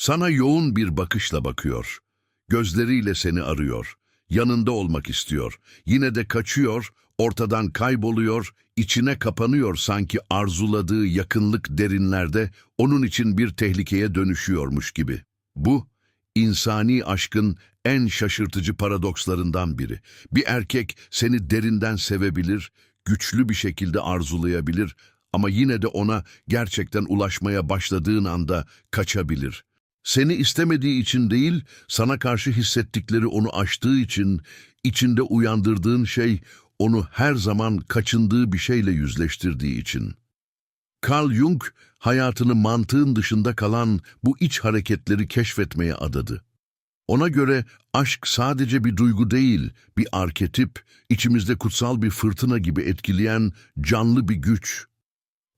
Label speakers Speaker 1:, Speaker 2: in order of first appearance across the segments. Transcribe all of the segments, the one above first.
Speaker 1: Sana yoğun bir bakışla bakıyor. Gözleriyle seni arıyor. Yanında olmak istiyor. Yine de kaçıyor, ortadan kayboluyor, içine kapanıyor sanki arzuladığı yakınlık derinlerde onun için bir tehlikeye dönüşüyormuş gibi. Bu, insani aşkın en şaşırtıcı paradokslarından biri. Bir erkek seni derinden sevebilir, güçlü bir şekilde arzulayabilir ama yine de ona gerçekten ulaşmaya başladığın anda kaçabilir. Seni istemediği için değil, sana karşı hissettikleri onu aştığı için, içinde uyandırdığın şey, onu her zaman kaçındığı bir şeyle yüzleştirdiği için. Carl Jung, hayatını mantığın dışında kalan bu iç hareketleri keşfetmeye adadı. Ona göre aşk sadece bir duygu değil, bir arketip, içimizde kutsal bir fırtına gibi etkileyen canlı bir güç.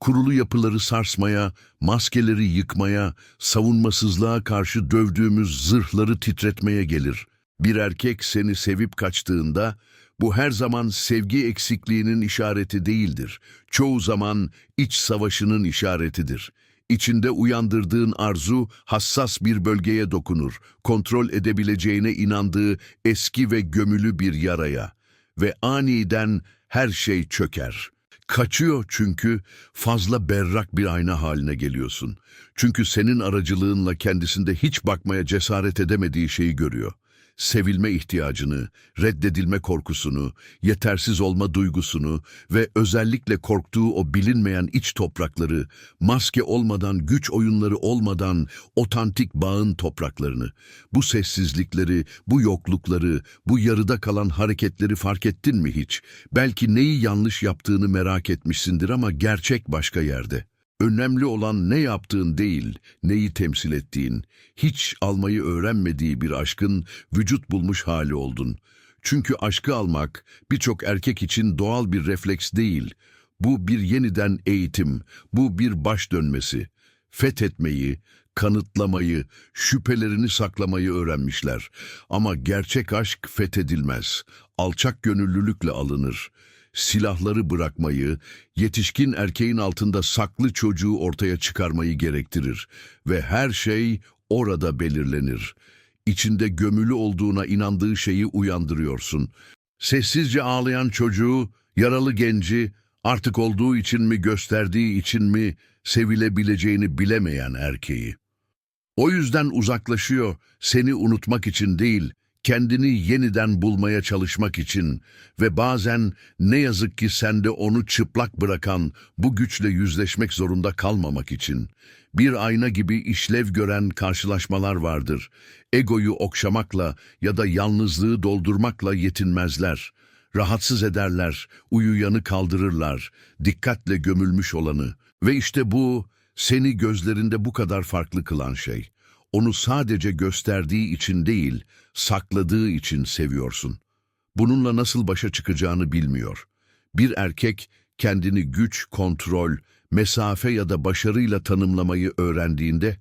Speaker 1: Kurulu yapıları sarsmaya, maskeleri yıkmaya, savunmasızlığa karşı dövdüğümüz zırhları titretmeye gelir. Bir erkek seni sevip kaçtığında, bu her zaman sevgi eksikliğinin işareti değildir. Çoğu zaman iç savaşının işaretidir. İçinde uyandırdığın arzu hassas bir bölgeye dokunur, kontrol edebileceğine inandığı eski ve gömülü bir yaraya ve aniden her şey çöker. Kaçıyor çünkü fazla berrak bir ayna haline geliyorsun. Çünkü senin aracılığınla kendisinde hiç bakmaya cesaret edemediği şeyi görüyor. Sevilme ihtiyacını, reddedilme korkusunu, yetersiz olma duygusunu ve özellikle korktuğu o bilinmeyen iç toprakları, maske olmadan, güç oyunları olmadan otantik bağın topraklarını, bu sessizlikleri, bu yoklukları, bu yarıda kalan hareketleri fark ettin mi hiç? Belki neyi yanlış yaptığını merak etmişsindir ama gerçek başka yerde. Önemli olan ne yaptığın değil, neyi temsil ettiğin. Hiç almayı öğrenmediği bir aşkın vücut bulmuş hali oldun. Çünkü aşkı almak birçok erkek için doğal bir refleks değil. Bu bir yeniden eğitim, bu bir baş dönmesi. Fethetmeyi, kanıtlamayı, şüphelerini saklamayı öğrenmişler. Ama gerçek aşk fethedilmez, alçak gönüllülükle alınır silahları bırakmayı, yetişkin erkeğin altında saklı çocuğu ortaya çıkarmayı gerektirir ve her şey orada belirlenir. İçinde gömülü olduğuna inandığı şeyi uyandırıyorsun. Sessizce ağlayan çocuğu, yaralı genci, artık olduğu için mi gösterdiği için mi sevilebileceğini bilemeyen erkeği. O yüzden uzaklaşıyor, seni unutmak için değil, kendini yeniden bulmaya çalışmak için ve bazen ne yazık ki sende onu çıplak bırakan bu güçle yüzleşmek zorunda kalmamak için. Bir ayna gibi işlev gören karşılaşmalar vardır. Egoyu okşamakla ya da yalnızlığı doldurmakla yetinmezler. Rahatsız ederler, uyuyanı kaldırırlar, dikkatle gömülmüş olanı. Ve işte bu, seni gözlerinde bu kadar farklı kılan şey onu sadece gösterdiği için değil, sakladığı için seviyorsun. Bununla nasıl başa çıkacağını bilmiyor. Bir erkek kendini güç, kontrol, mesafe ya da başarıyla tanımlamayı öğrendiğinde,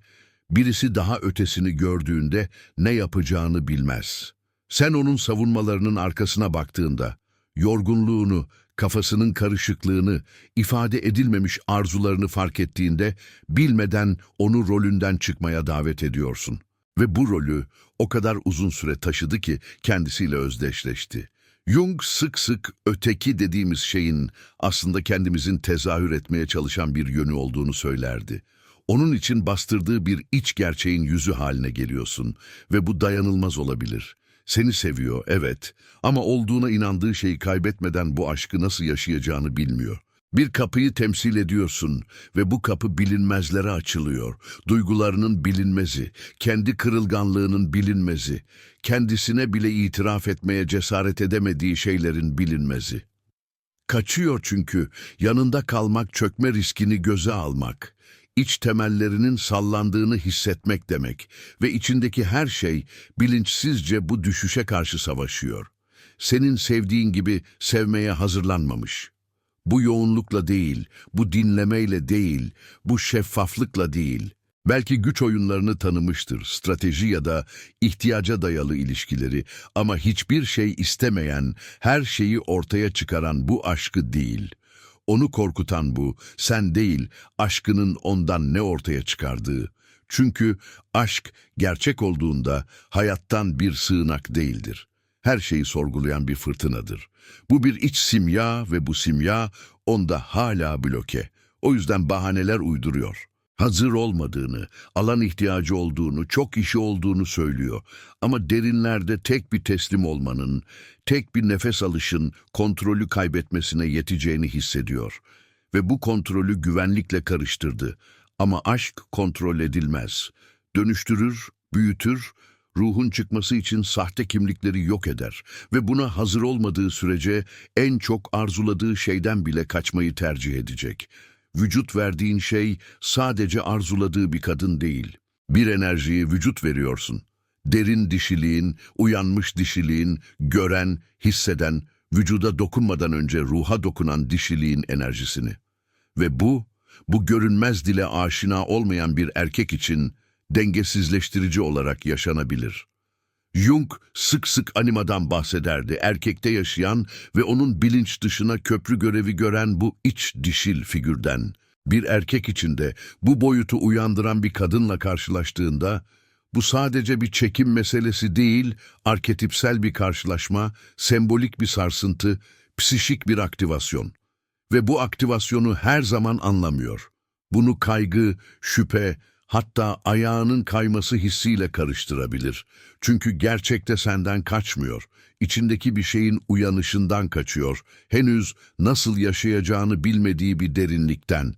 Speaker 1: birisi daha ötesini gördüğünde ne yapacağını bilmez. Sen onun savunmalarının arkasına baktığında, yorgunluğunu, kafasının karışıklığını, ifade edilmemiş arzularını fark ettiğinde bilmeden onu rolünden çıkmaya davet ediyorsun. Ve bu rolü o kadar uzun süre taşıdı ki kendisiyle özdeşleşti. Jung sık sık öteki dediğimiz şeyin aslında kendimizin tezahür etmeye çalışan bir yönü olduğunu söylerdi. Onun için bastırdığı bir iç gerçeğin yüzü haline geliyorsun ve bu dayanılmaz olabilir. Seni seviyor, evet. Ama olduğuna inandığı şeyi kaybetmeden bu aşkı nasıl yaşayacağını bilmiyor. Bir kapıyı temsil ediyorsun ve bu kapı bilinmezlere açılıyor. Duygularının bilinmezi, kendi kırılganlığının bilinmezi, kendisine bile itiraf etmeye cesaret edemediği şeylerin bilinmezi. Kaçıyor çünkü yanında kalmak çökme riskini göze almak iç temellerinin sallandığını hissetmek demek ve içindeki her şey bilinçsizce bu düşüşe karşı savaşıyor. Senin sevdiğin gibi sevmeye hazırlanmamış. Bu yoğunlukla değil, bu dinlemeyle değil, bu şeffaflıkla değil. Belki güç oyunlarını tanımıştır, strateji ya da ihtiyaca dayalı ilişkileri ama hiçbir şey istemeyen, her şeyi ortaya çıkaran bu aşkı değil.'' Onu korkutan bu, sen değil, aşkının ondan ne ortaya çıkardığı. Çünkü aşk gerçek olduğunda hayattan bir sığınak değildir. Her şeyi sorgulayan bir fırtınadır. Bu bir iç simya ve bu simya onda hala bloke. O yüzden bahaneler uyduruyor. Hazır olmadığını, alan ihtiyacı olduğunu, çok işi olduğunu söylüyor. Ama derinlerde tek bir teslim olmanın, tek bir nefes alışın kontrolü kaybetmesine yeteceğini hissediyor. Ve bu kontrolü güvenlikle karıştırdı. Ama aşk kontrol edilmez. Dönüştürür, büyütür, ruhun çıkması için sahte kimlikleri yok eder ve buna hazır olmadığı sürece en çok arzuladığı şeyden bile kaçmayı tercih edecek. Vücut verdiğin şey sadece arzuladığı bir kadın değil. Bir enerjiyi vücut veriyorsun. Derin dişiliğin, uyanmış dişiliğin, gören, hisseden, vücuda dokunmadan önce ruha dokunan dişiliğin enerjisini. Ve bu, bu görünmez dile aşina olmayan bir erkek için dengesizleştirici olarak yaşanabilir. Jung sık sık animadan bahsederdi. Erkekte yaşayan ve onun bilinç dışına köprü görevi gören bu iç dişil figürden. Bir erkek içinde bu boyutu uyandıran bir kadınla karşılaştığında bu sadece bir çekim meselesi değil, arketipsel bir karşılaşma, sembolik bir sarsıntı, psişik bir aktivasyon. Ve bu aktivasyonu her zaman anlamıyor. Bunu kaygı, şüphe, hatta ayağının kayması hissiyle karıştırabilir. Çünkü gerçekte senden kaçmıyor. İçindeki bir şeyin uyanışından kaçıyor. Henüz nasıl yaşayacağını bilmediği bir derinlikten.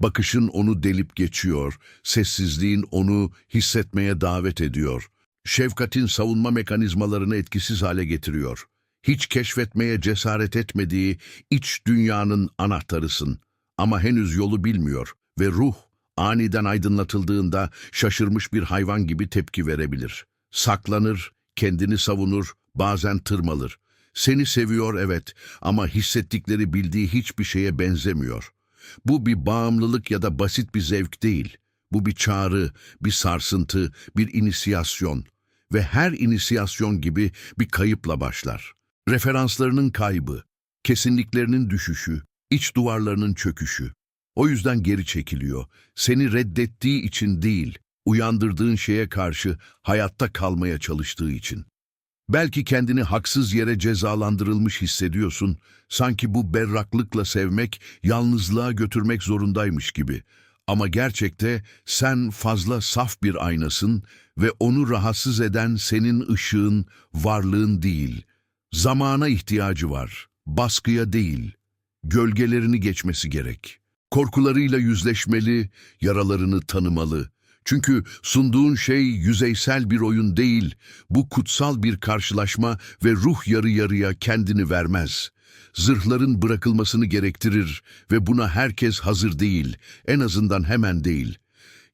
Speaker 1: Bakışın onu delip geçiyor. Sessizliğin onu hissetmeye davet ediyor. Şefkatin savunma mekanizmalarını etkisiz hale getiriyor. Hiç keşfetmeye cesaret etmediği iç dünyanın anahtarısın. Ama henüz yolu bilmiyor ve ruh aniden aydınlatıldığında şaşırmış bir hayvan gibi tepki verebilir. Saklanır, kendini savunur, bazen tırmalır. Seni seviyor evet ama hissettikleri bildiği hiçbir şeye benzemiyor. Bu bir bağımlılık ya da basit bir zevk değil. Bu bir çağrı, bir sarsıntı, bir inisiyasyon. Ve her inisiyasyon gibi bir kayıpla başlar. Referanslarının kaybı, kesinliklerinin düşüşü, iç duvarlarının çöküşü. O yüzden geri çekiliyor. Seni reddettiği için değil, uyandırdığın şeye karşı hayatta kalmaya çalıştığı için. Belki kendini haksız yere cezalandırılmış hissediyorsun, sanki bu berraklıkla sevmek, yalnızlığa götürmek zorundaymış gibi. Ama gerçekte sen fazla saf bir aynasın ve onu rahatsız eden senin ışığın, varlığın değil. Zamana ihtiyacı var, baskıya değil. Gölgelerini geçmesi gerek. Korkularıyla yüzleşmeli, yaralarını tanımalı. Çünkü sunduğun şey yüzeysel bir oyun değil, bu kutsal bir karşılaşma ve ruh yarı yarıya kendini vermez. Zırhların bırakılmasını gerektirir ve buna herkes hazır değil, en azından hemen değil.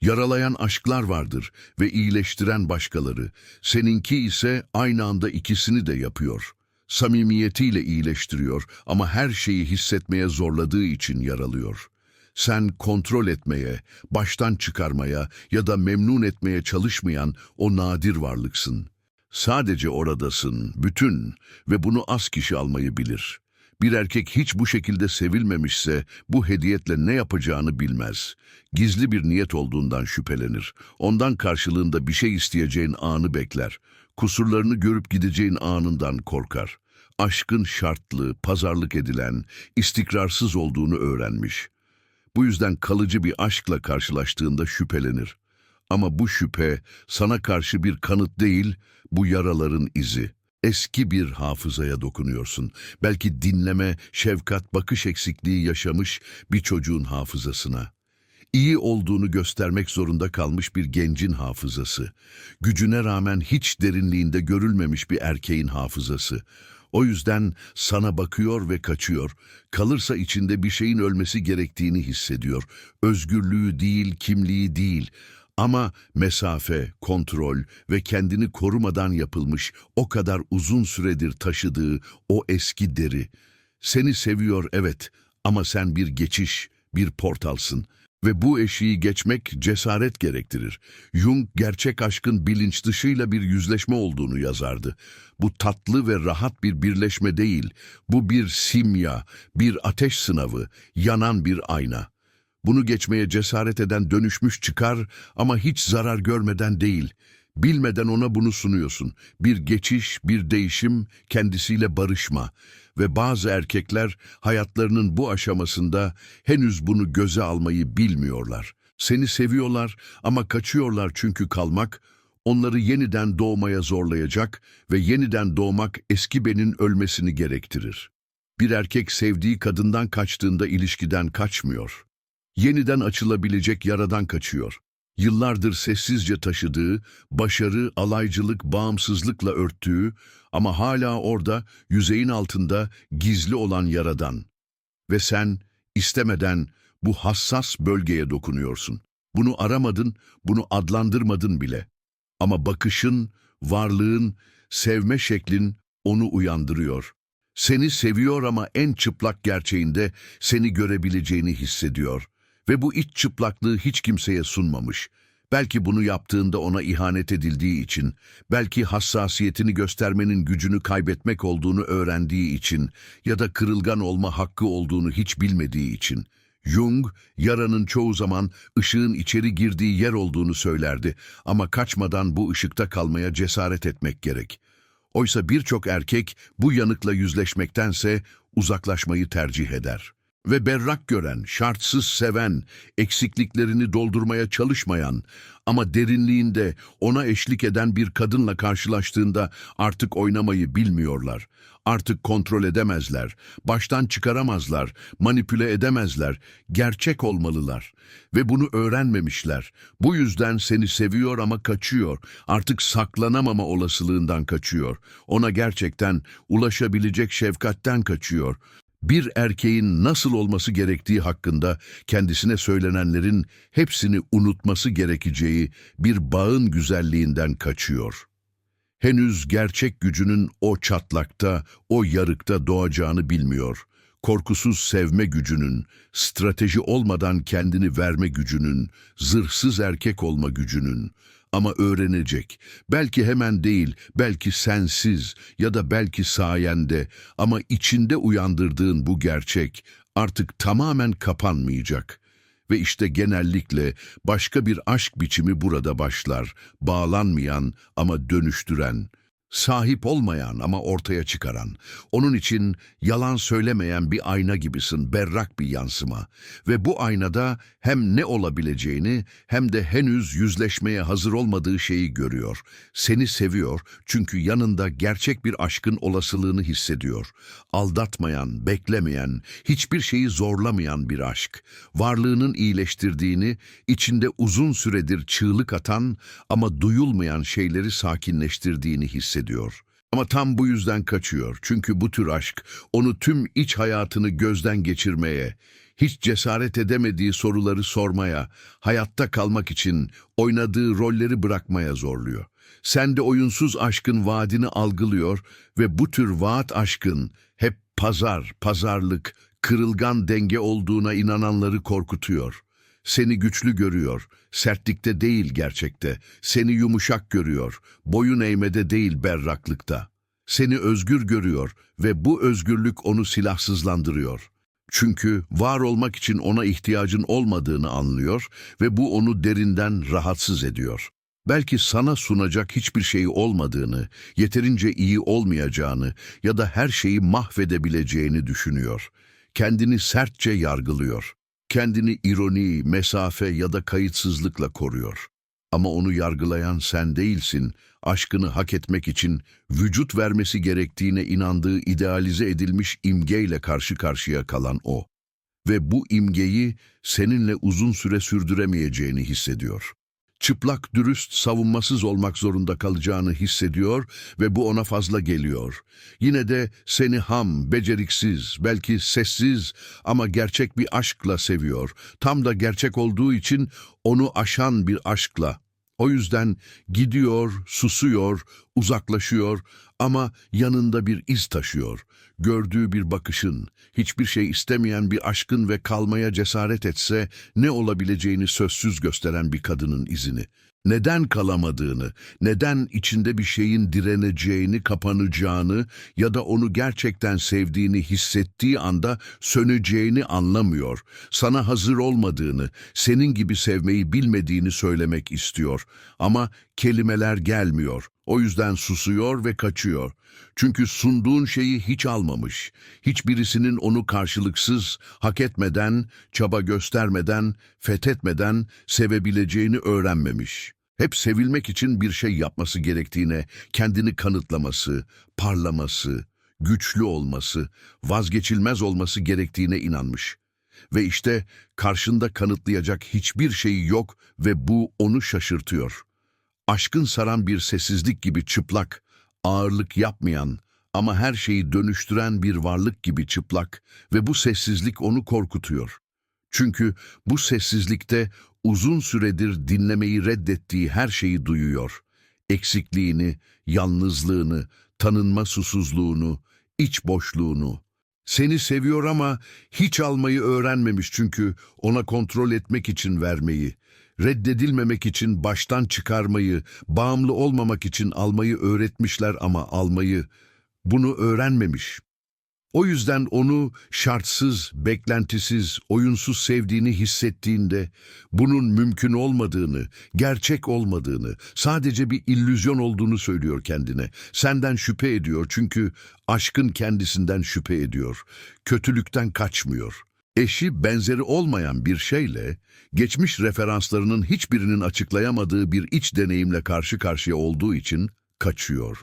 Speaker 1: Yaralayan aşklar vardır ve iyileştiren başkaları. Seninki ise aynı anda ikisini de yapıyor. Samimiyetiyle iyileştiriyor ama her şeyi hissetmeye zorladığı için yaralıyor. Sen kontrol etmeye, baştan çıkarmaya ya da memnun etmeye çalışmayan o nadir varlıksın. Sadece oradasın, bütün ve bunu az kişi almayı bilir. Bir erkek hiç bu şekilde sevilmemişse bu hediyetle ne yapacağını bilmez. Gizli bir niyet olduğundan şüphelenir. Ondan karşılığında bir şey isteyeceğin anı bekler. Kusurlarını görüp gideceğin anından korkar. Aşkın şartlı, pazarlık edilen, istikrarsız olduğunu öğrenmiş. Bu yüzden kalıcı bir aşkla karşılaştığında şüphelenir. Ama bu şüphe sana karşı bir kanıt değil, bu yaraların izi. Eski bir hafızaya dokunuyorsun. Belki dinleme, şefkat, bakış eksikliği yaşamış bir çocuğun hafızasına. İyi olduğunu göstermek zorunda kalmış bir gencin hafızası. Gücüne rağmen hiç derinliğinde görülmemiş bir erkeğin hafızası. O yüzden sana bakıyor ve kaçıyor. Kalırsa içinde bir şeyin ölmesi gerektiğini hissediyor. Özgürlüğü değil, kimliği değil. Ama mesafe, kontrol ve kendini korumadan yapılmış o kadar uzun süredir taşıdığı o eski deri. Seni seviyor evet ama sen bir geçiş, bir portalsın. Ve bu eşiği geçmek cesaret gerektirir. Jung gerçek aşkın bilinç dışıyla bir yüzleşme olduğunu yazardı. Bu tatlı ve rahat bir birleşme değil, bu bir simya, bir ateş sınavı, yanan bir ayna. Bunu geçmeye cesaret eden dönüşmüş çıkar ama hiç zarar görmeden değil. Bilmeden ona bunu sunuyorsun. Bir geçiş, bir değişim, kendisiyle barışma. Ve bazı erkekler hayatlarının bu aşamasında henüz bunu göze almayı bilmiyorlar. Seni seviyorlar ama kaçıyorlar çünkü kalmak, onları yeniden doğmaya zorlayacak ve yeniden doğmak eski benin ölmesini gerektirir. Bir erkek sevdiği kadından kaçtığında ilişkiden kaçmıyor. Yeniden açılabilecek yaradan kaçıyor. Yıllardır sessizce taşıdığı, başarı, alaycılık, bağımsızlıkla örttüğü ama hala orada yüzeyin altında gizli olan yaradan. Ve sen istemeden bu hassas bölgeye dokunuyorsun. Bunu aramadın, bunu adlandırmadın bile. Ama bakışın, varlığın, sevme şeklin onu uyandırıyor. Seni seviyor ama en çıplak gerçeğinde seni görebileceğini hissediyor. Ve bu iç çıplaklığı hiç kimseye sunmamış. Belki bunu yaptığında ona ihanet edildiği için, belki hassasiyetini göstermenin gücünü kaybetmek olduğunu öğrendiği için ya da kırılgan olma hakkı olduğunu hiç bilmediği için. Jung, yaranın çoğu zaman ışığın içeri girdiği yer olduğunu söylerdi ama kaçmadan bu ışıkta kalmaya cesaret etmek gerek. Oysa birçok erkek bu yanıkla yüzleşmektense uzaklaşmayı tercih eder. Ve berrak gören, şartsız seven, eksikliklerini doldurmaya çalışmayan ama derinliğinde ona eşlik eden bir kadınla karşılaştığında artık oynamayı bilmiyorlar. Artık kontrol edemezler, baştan çıkaramazlar, manipüle edemezler, gerçek olmalılar. Ve bunu öğrenmemişler. Bu yüzden seni seviyor ama kaçıyor. Artık saklanamama olasılığından kaçıyor. Ona gerçekten ulaşabilecek şefkatten kaçıyor. Bir erkeğin nasıl olması gerektiği hakkında kendisine söylenenlerin hepsini unutması gerekeceği bir bağın güzelliğinden kaçıyor. Henüz gerçek gücünün o çatlakta, o yarıkta doğacağını bilmiyor. Korkusuz sevme gücünün, strateji olmadan kendini verme gücünün, zırhsız erkek olma gücünün, ama öğrenecek. Belki hemen değil, belki sensiz ya da belki sayende ama içinde uyandırdığın bu gerçek artık tamamen kapanmayacak. Ve işte genellikle başka bir aşk biçimi burada başlar. Bağlanmayan ama dönüştüren. Sahip olmayan ama ortaya çıkaran. Onun için yalan söylemeyen bir ayna gibisin, berrak bir yansıma. Ve bu aynada hem ne olabileceğini hem de henüz yüzleşmeye hazır olmadığı şeyi görüyor. Seni seviyor çünkü yanında gerçek bir aşkın olasılığını hissediyor. Aldatmayan, beklemeyen, hiçbir şeyi zorlamayan bir aşk. Varlığının iyileştirdiğini, içinde uzun süredir çığlık atan ama duyulmayan şeyleri sakinleştirdiğini hissediyor. Ama tam bu yüzden kaçıyor. Çünkü bu tür aşk onu tüm iç hayatını gözden geçirmeye, hiç cesaret edemediği soruları sormaya, hayatta kalmak için oynadığı rolleri bırakmaya zorluyor. Sen de oyunsuz aşkın vaadini algılıyor ve bu tür vaat aşkın hep pazar, pazarlık, kırılgan denge olduğuna inananları korkutuyor. Seni güçlü görüyor, sertlikte değil gerçekte. Seni yumuşak görüyor, boyun eğmede değil berraklıkta. Seni özgür görüyor ve bu özgürlük onu silahsızlandırıyor. Çünkü var olmak için ona ihtiyacın olmadığını anlıyor ve bu onu derinden rahatsız ediyor. Belki sana sunacak hiçbir şey olmadığını, yeterince iyi olmayacağını ya da her şeyi mahvedebileceğini düşünüyor. Kendini sertçe yargılıyor. Kendini ironi, mesafe ya da kayıtsızlıkla koruyor. Ama onu yargılayan sen değilsin. Aşkını hak etmek için vücut vermesi gerektiğine inandığı idealize edilmiş imgeyle karşı karşıya kalan o. Ve bu imgeyi seninle uzun süre sürdüremeyeceğini hissediyor. Çıplak, dürüst, savunmasız olmak zorunda kalacağını hissediyor ve bu ona fazla geliyor. Yine de seni ham, beceriksiz, belki sessiz ama gerçek bir aşkla seviyor. Tam da gerçek olduğu için onu aşan bir aşkla. O yüzden gidiyor, susuyor, uzaklaşıyor Ama yanında bir iz taşıyor. Gördüğü bir bakışın, hiçbir şey istemeyen bir aşkın ve kalmaya cesaret etse ne olabileceğini sözsüz gösteren bir kadının izini. Neden kalamadığını, neden içinde bir şeyin direneceğini, kapanacağını ya da onu gerçekten sevdiğini hissettiği anda söneceğini anlamıyor. Sana hazır olmadığını, senin gibi sevmeyi bilmediğini söylemek istiyor. Ama kelimeler gelmiyor. O yüzden susuyor ve kaçıyor. Çünkü sunduğun şeyi hiç almamış. Hiçbirisinin onu karşılıksız, hak etmeden, çaba göstermeden, fethetmeden sevebileceğini öğrenmemiş. Hep sevilmek için bir şey yapması gerektiğine, kendini kanıtlaması, parlaması, güçlü olması, vazgeçilmez olması gerektiğine inanmış. Ve işte karşında kanıtlayacak hiçbir şeyi yok ve bu onu şaşırtıyor. Aşkın saran bir sessizlik gibi çıplak, ağırlık yapmayan ama her şeyi dönüştüren bir varlık gibi çıplak ve bu sessizlik onu korkutuyor. Çünkü bu sessizlikte uzun süredir dinlemeyi reddettiği her şeyi duyuyor. Eksikliğini, yalnızlığını, tanınma susuzluğunu, iç boşluğunu. Seni seviyor ama hiç almayı öğrenmemiş çünkü ona kontrol etmek için vermeyi, reddedilmemek için baştan çıkarmayı, bağımlı olmamak için almayı öğretmişler ama almayı, bunu öğrenmemiş. O yüzden onu şartsız, beklentisiz, oyunsuz sevdiğini hissettiğinde bunun mümkün olmadığını, gerçek olmadığını, sadece bir illüzyon olduğunu söylüyor kendine. Senden şüphe ediyor çünkü aşkın kendisinden şüphe ediyor. Kötülükten kaçmıyor. Eşi benzeri olmayan bir şeyle, geçmiş referanslarının hiçbirinin açıklayamadığı bir iç deneyimle karşı karşıya olduğu için kaçıyor.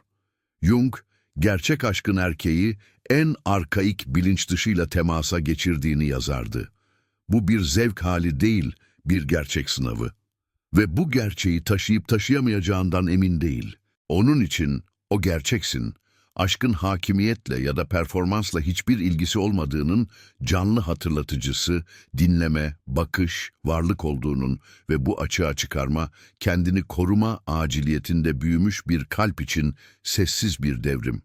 Speaker 1: Jung, gerçek aşkın erkeği en arkaik bilinç dışıyla temasa geçirdiğini yazardı. Bu bir zevk hali değil, bir gerçek sınavı. Ve bu gerçeği taşıyıp taşıyamayacağından emin değil. Onun için o gerçeksin, aşkın hakimiyetle ya da performansla hiçbir ilgisi olmadığının canlı hatırlatıcısı, dinleme, bakış, varlık olduğunun ve bu açığa çıkarma, kendini koruma aciliyetinde büyümüş bir kalp için sessiz bir devrim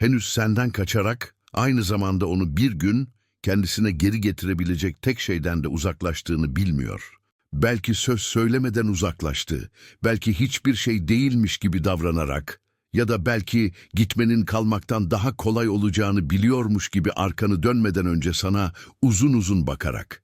Speaker 1: henüz senden kaçarak aynı zamanda onu bir gün kendisine geri getirebilecek tek şeyden de uzaklaştığını bilmiyor. Belki söz söylemeden uzaklaştı, belki hiçbir şey değilmiş gibi davranarak ya da belki gitmenin kalmaktan daha kolay olacağını biliyormuş gibi arkanı dönmeden önce sana uzun uzun bakarak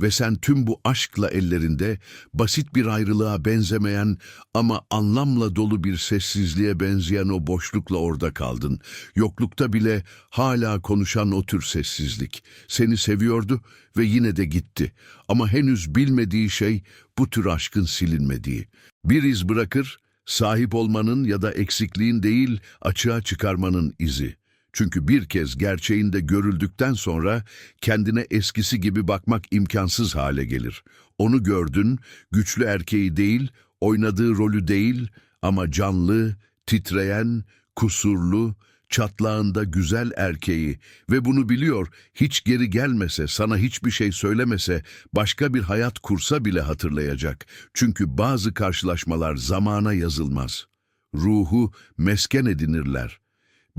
Speaker 1: ve sen tüm bu aşkla ellerinde basit bir ayrılığa benzemeyen ama anlamla dolu bir sessizliğe benzeyen o boşlukla orada kaldın. Yoklukta bile hala konuşan o tür sessizlik. Seni seviyordu ve yine de gitti. Ama henüz bilmediği şey bu tür aşkın silinmediği. Bir iz bırakır, sahip olmanın ya da eksikliğin değil açığa çıkarmanın izi. Çünkü bir kez gerçeğinde görüldükten sonra kendine eskisi gibi bakmak imkansız hale gelir. Onu gördün, güçlü erkeği değil, oynadığı rolü değil ama canlı, titreyen, kusurlu, çatlağında güzel erkeği ve bunu biliyor, hiç geri gelmese, sana hiçbir şey söylemese, başka bir hayat kursa bile hatırlayacak. Çünkü bazı karşılaşmalar zamana yazılmaz. Ruhu mesken edinirler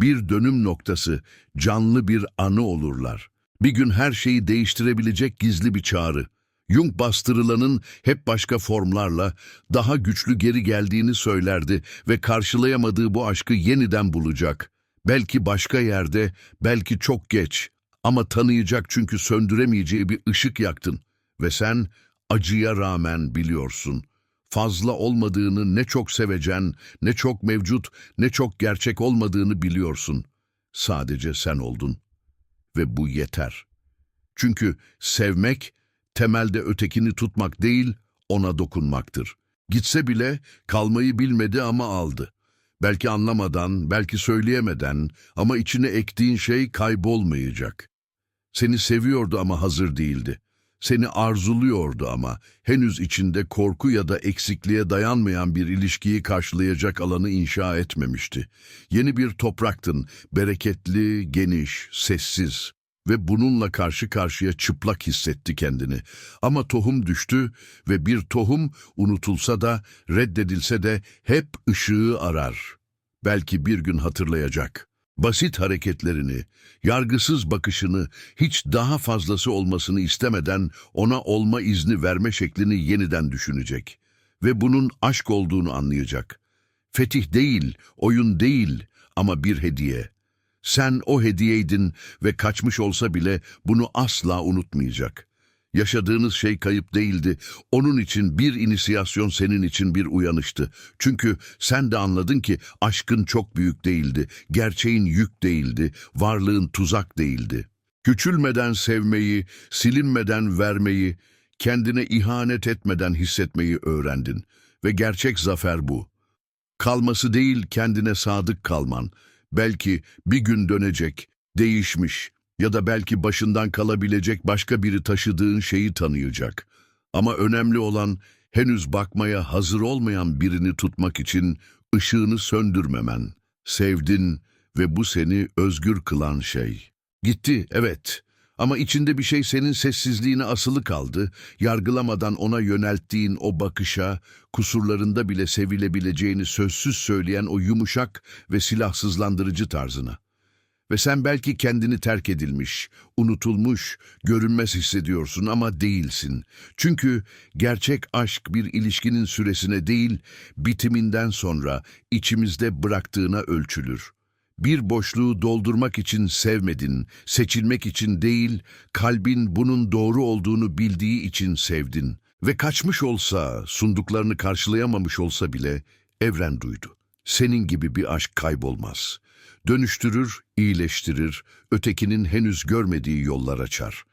Speaker 1: bir dönüm noktası, canlı bir anı olurlar. Bir gün her şeyi değiştirebilecek gizli bir çağrı. Jung bastırılanın hep başka formlarla daha güçlü geri geldiğini söylerdi ve karşılayamadığı bu aşkı yeniden bulacak. Belki başka yerde, belki çok geç ama tanıyacak çünkü söndüremeyeceği bir ışık yaktın ve sen acıya rağmen biliyorsun fazla olmadığını ne çok sevecen, ne çok mevcut, ne çok gerçek olmadığını biliyorsun. Sadece sen oldun. Ve bu yeter. Çünkü sevmek, temelde ötekini tutmak değil, ona dokunmaktır. Gitse bile kalmayı bilmedi ama aldı. Belki anlamadan, belki söyleyemeden ama içine ektiğin şey kaybolmayacak. Seni seviyordu ama hazır değildi. Seni arzuluyordu ama henüz içinde korku ya da eksikliğe dayanmayan bir ilişkiyi karşılayacak alanı inşa etmemişti. Yeni bir topraktın, bereketli, geniş, sessiz ve bununla karşı karşıya çıplak hissetti kendini. Ama tohum düştü ve bir tohum unutulsa da, reddedilse de hep ışığı arar. belki bir gün hatırlayacak. Basit hareketlerini, yargısız bakışını, hiç daha fazlası olmasını istemeden ona olma izni verme şeklini yeniden düşünecek. Ve bunun aşk olduğunu anlayacak. Fetih değil, oyun değil ama bir hediye. Sen o hediyeydin ve kaçmış olsa bile bunu asla unutmayacak. Yaşadığınız şey kayıp değildi. Onun için bir inisiyasyon senin için bir uyanıştı. Çünkü sen de anladın ki aşkın çok büyük değildi. Gerçeğin yük değildi. Varlığın tuzak değildi. Küçülmeden sevmeyi, silinmeden vermeyi, kendine ihanet etmeden hissetmeyi öğrendin. Ve gerçek zafer bu. Kalması değil kendine sadık kalman. Belki bir gün dönecek, değişmiş ya da belki başından kalabilecek başka biri taşıdığın şeyi tanıyacak. Ama önemli olan henüz bakmaya hazır olmayan birini tutmak için ışığını söndürmemen. Sevdin ve bu seni özgür kılan şey. Gitti, evet. Ama içinde bir şey senin sessizliğine asılı kaldı. Yargılamadan ona yönelttiğin o bakışa, kusurlarında bile sevilebileceğini sözsüz söyleyen o yumuşak ve silahsızlandırıcı tarzına. Ve sen belki kendini terk edilmiş, unutulmuş, görünmez hissediyorsun ama değilsin. Çünkü gerçek aşk bir ilişkinin süresine değil, bitiminden sonra içimizde bıraktığına ölçülür. Bir boşluğu doldurmak için sevmedin, seçilmek için değil, kalbin bunun doğru olduğunu bildiği için sevdin. Ve kaçmış olsa, sunduklarını karşılayamamış olsa bile evren duydu. Senin gibi bir aşk kaybolmaz. Dönüştürür, iyileştirir, ötekinin henüz görmediği yollar açar.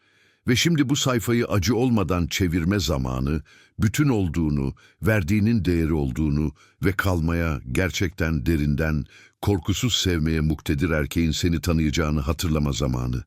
Speaker 1: Ve şimdi bu sayfayı acı olmadan çevirme zamanı, bütün olduğunu, verdiğinin değeri olduğunu ve kalmaya gerçekten derinden, korkusuz sevmeye muktedir erkeğin seni tanıyacağını hatırlama zamanı.